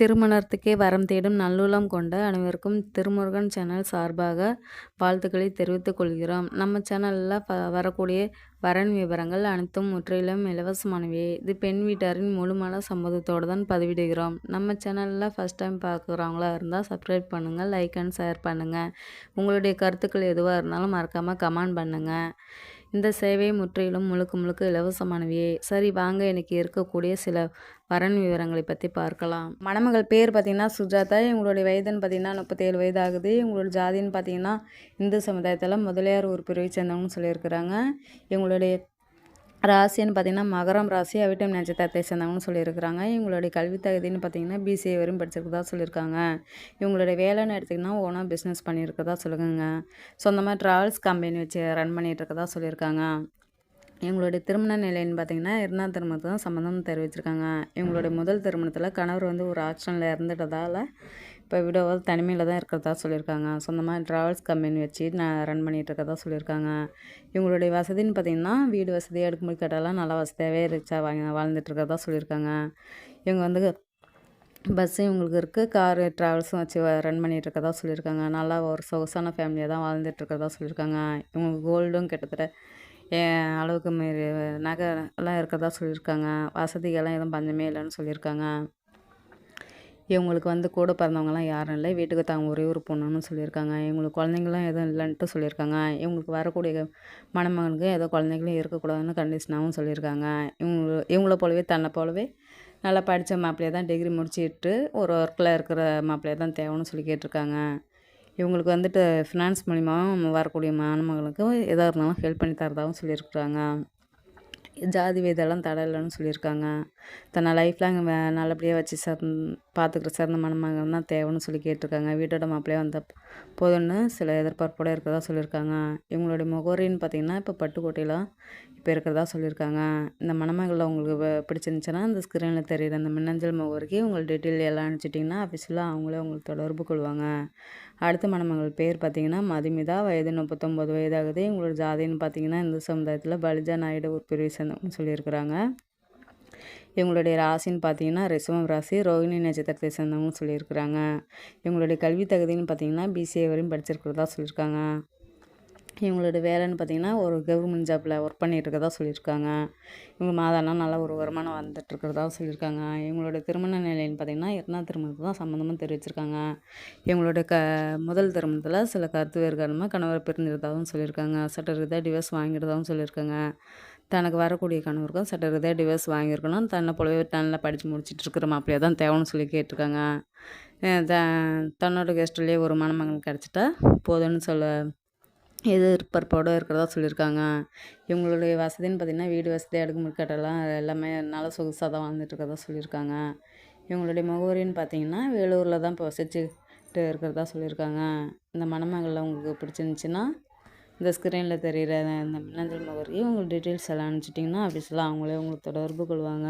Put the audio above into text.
திருமணத்துக்கே வரம் தேடும் நல்லுளம் கொண்ட அனைவருக்கும் திருமுருகன் சேனல் சார்பாக வாழ்த்துக்களை தெரிவித்துக் கொள்கிறோம். நம்ம சேனலில் ப வரக்கூடிய வரன் விவரங்கள் அனைத்தும் முற்றிலும் இலவசமானவை. இது பெண் வீட்டாரின் முழுமான சம்மதத்தோடு தான் பதிவிடுகிறோம். நம்ம சேனலில் ஃபஸ்ட் டைம் பார்க்குறவங்களா இருந்தால் சப்ஸ்கிரைப் பண்ணுங்கள் லைக் அண்ட் ஷேர் பண்ணுங்கள் உங்களுடைய கருத்துக்கள் எதுவாக இருந்தாலும் மறக்காமல் கமெண்ட் பண்ணுங்கள் இந்த சேவை முற்றிலும் முழுக்க முழுக்க இலவசமானவையே. சரி வாங்க எனக்கு இருக்கக்கூடிய சில வரன் விவரங்களை பற்றி பார்க்கலாம். மணமகள் பேர் பார்த்திங்கன்னா சுஜாதா இவங்களுடைய வயதுன்னு பார்த்திங்கன்னா முப்பத்தேழு வயது ஆகுது இவங்களோட ஜாதின்னு பார்த்திங்கன்னா இந்து சமுதாயத்தில் முதலியார் ஒரு பிரிவை சேர்ந்தவங்கன்னு சொல்லியிருக்கிறாங்க. இவங்களுடைய ராசின்னு பார்த்திங்கன்னா மகரம் ராசி அவிட்டம் நட்சத்திரத்தை சேர்ந்தவங்கன்னு சொல்லியிருக்கிறாங்க. இவங்களுடைய கல்வி தகுதின்னு பார்த்திங்கன்னா பிசிஏ வரையும் படிச்சிருக்கதா சொல்லியிருக்காங்க. இவங்களுடைய வேலைன்னு எடுத்திங்கன்னா ஓனாக பிஸ்னஸ் பண்ணியிருக்கதா சொல்லுங்க சொந்தமாக ட்ராவல்ஸ் கம்பெனி வச்சு ரன் பண்ணிகிட்டு இருக்கதா சொல்லியிருக்காங்க. இவங்களுடைய திருமண நிலைன்னு பார்த்தீங்கன்னா இரண்டாம் திருமணத்தை தான் சம்மந்தம் தெரிவிச்சிருக்காங்க. இவங்களுடைய முதல் திருமணத்தில் கணவர் வந்து ஒரு ஆக்ஷனில் இறந்துட்டதால் இப்போ விடோவால் தனிமையில் தான் இருக்கிறதா சொல்லியிருக்காங்க. சொந்தமாக ட்ராவல்ஸ் கம்பெனி வச்சு நான் ரன் பண்ணிகிட்டு இருக்கதா சொல்லியிருக்காங்க. இவங்களுடைய வசதின்னு பார்த்திங்கன்னா வீடு வசதி எடுக்கும்போது கேட்டாலாம் நல்லா வசதியாகவே ரிக்ஷா வாங்கி வாழ்ந்துட்டு இருக்கிறதா சொல்லியிருக்காங்க. இவங்க வந்து பஸ்ஸு இவங்களுக்கு இருக்குது காரு ட்ராவல்ஸும் வச்சு ரன் பண்ணிகிட்டு இருக்கதா சொல்லியிருக்காங்க. நல்லா ஒரு சொகுசான ஃபேமிலியாக தான் வாழ்ந்துட்டு இருக்கிறதா சொல்லியிருக்காங்க. இவங்களுக்கு கோல்டும் கிட்டத்தட்ட அளவுக்கு மீறி நகை எல்லாம் இருக்கிறதா சொல்லியிருக்காங்க. வசதிகள்லாம் எதுவும் பஞ்சமே இல்லைன்னு சொல்லியிருக்காங்க. இவங்களுக்கு வந்து கூட பிறந்தவங்கலாம் யாரும் இல்லை. வீட்டுக்கு தாங்க ஒரே ஒரு பொண்ணுன்னு சொல்லியிருக்காங்க. இவங்களுக்கு குழந்தைங்களாம் எதுவும் இல்லைன்ட்டு சொல்லியிருக்காங்க. இவங்களுக்கு வரக்கூடிய மணமகனுக்கு ஏதோ குழந்தைங்களும் இருக்கக்கூடாதுன்னு கண்டிஷனாகவும் சொல்லியிருக்காங்க. இவங்க இவங்கள போலவே தன்னை போலவே நல்லா படித்த மாப்பிள்ளையை தான் டிகிரி முடிச்சுட்டு ஒரு ஒர்க்கில் இருக்கிற மாப்பிள்ளையை தான் தேவைன்னு சொல்லி கேட்டிருக்காங்க. இவங்களுக்கு வந்துட்டு ஃபினான்ஸ் மூலிமாவும் வரக்கூடிய மணமகளுக்கு எதாக இருந்தாலும் ஹெல்ப் பண்ணி தரதாகவும் சொல்லியிருக்கிறாங்க. ஜாதி வேதெல்லாம் தடை இல்லைன்னு சொல்லியிருக்காங்க. தன்னை லைஃப் லாங் நல்லபடியாக வச்சு சர் பார்த்துக்கிற சிறந்த மணமகன் தான் தேவைன்னு சொல்லி கேட்டிருக்காங்க. வீட்டோட மாப்பிள்ளையே வந்த போதும்னு சில எதிர்பார்ப்போடு இருக்கிறதா சொல்லியிருக்காங்க. இவங்களுடைய முகவரின்னு பார்த்திங்கன்னா இப்போ பட்டுக்கோட்டையில் இப்போ இருக்கிறதா சொல்லியிருக்காங்க. இந்த மணமகளில் உங்களுக்கு பிடிச்சிருந்துச்சுன்னா அந்த ஸ்க்ரீனில் தெரியுற அந்த மின்னஞ்சல் முகவரிக்கு உங்கள் டீட்டெயில் எல்லாம் அனுப்பிச்சிட்டிங்கன்னா அஃபிஷியலாக அவங்களே உங்களுக்கு தொடர்பு கொள்வாங்க. அடுத்த மணமகள் பேர் பார்த்திங்கன்னா மதுமிதா. வயது முப்பத்தொம்போது வயதாகுது. இவங்களோட ஜாதின்னு பார்த்திங்கன்னா இந்து சமுதாயத்தில் பலிஜா நாயுடு ஒரு பிரிவு சேர்ந்தவங்க சொல்லியிருக்கிறாங்க. இவங்களுடைய ராசின்னு பார்த்தீங்கன்னா ரிசவம் ராசி ரோஹிணி நட்சத்திரத்தை சேர்ந்தவங்க சொல்லியிருக்கிறாங்க. இவங்களுடைய கல்வி தகுதின்னு பார்த்தீங்கன்னா பிசிஏ வரையும் படிச்சிருக்கிறதா சொல்லியிருக்காங்க. இவங்களோட வேலைன்னு பார்த்தீங்கன்னா ஒரு கவர்மெண்ட் ஜாப்பில் ஒர்க் பண்ணிகிட்டு சொல்லியிருக்காங்க. இவங்க மாதானா நல்ல ஒரு வருமானம் வந்துட்டுருக்கிறதா சொல்லியிருக்காங்க. இவங்களோட திருமண நிலைன்னு பார்த்தீங்கன்னா இரண்டாம் திருமணத்தை தான் சம்மந்தமாக தெரிவிச்சிருக்காங்க. இவங்களோட க முதல் திருமணத்தில் சில கருத்து வேறு காரணமாக கணவர் பிரிஞ்சிருந்தாகவும் சொல்லியிருக்காங்க. சட்ட ரீதியாக டிவோர்ஸ் வாங்கிடுறதாகவும் சொல்லியிருக்காங்க. தனக்கு வரக்கூடிய கணவருக்கும் சட்ட ரீதியாக டிவோர்ஸ் வாங்கியிருக்கணும். தன்னை போலவே நல்லா படித்து முடிச்சுட்டு இருக்கிற மாப்பிள்ளையாக தான் தேவைன்னு சொல்லி கேட்டிருக்காங்க. த தன்னோட கெஸ்ட்லேயே ஒரு மணமகன் கிடச்சிட்டா போதும்னு சொல்ல எதிர்பார்ப்போடு இருக்கிறதா சொல்லியிருக்காங்க. இவங்களுடைய வசதின்னு பார்த்திங்கன்னா வீடு வசதி அடுக்கு கட்டெல்லாம் எல்லாமே நல்லா சொகுசாக தான் வாழ்ந்துட்டு இருக்கிறதா சொல்லியிருக்காங்க. இவங்களுடைய முகவரின்னு பார்த்தீங்கன்னா வேலூரில் தான் இப்போ வசிச்சுட்டு இருக்கிறதா சொல்லியிருக்காங்க. இந்த மணமகளில் உங்களுக்கு பிடிச்சிருந்துச்சின்னா இந்த ஸ்க்ரீனில் தெரிகிற இந்த மின்னஞ்சல் முகவரிக்கு உங்களுக்கு டீட்டெயில்ஸ் எல்லாம் அனுப்பிச்சிட்டிங்கன்னா ஆஃபீஸில் அவங்களே உங்களுக்கு தொடர்பு கொள்வாங்க.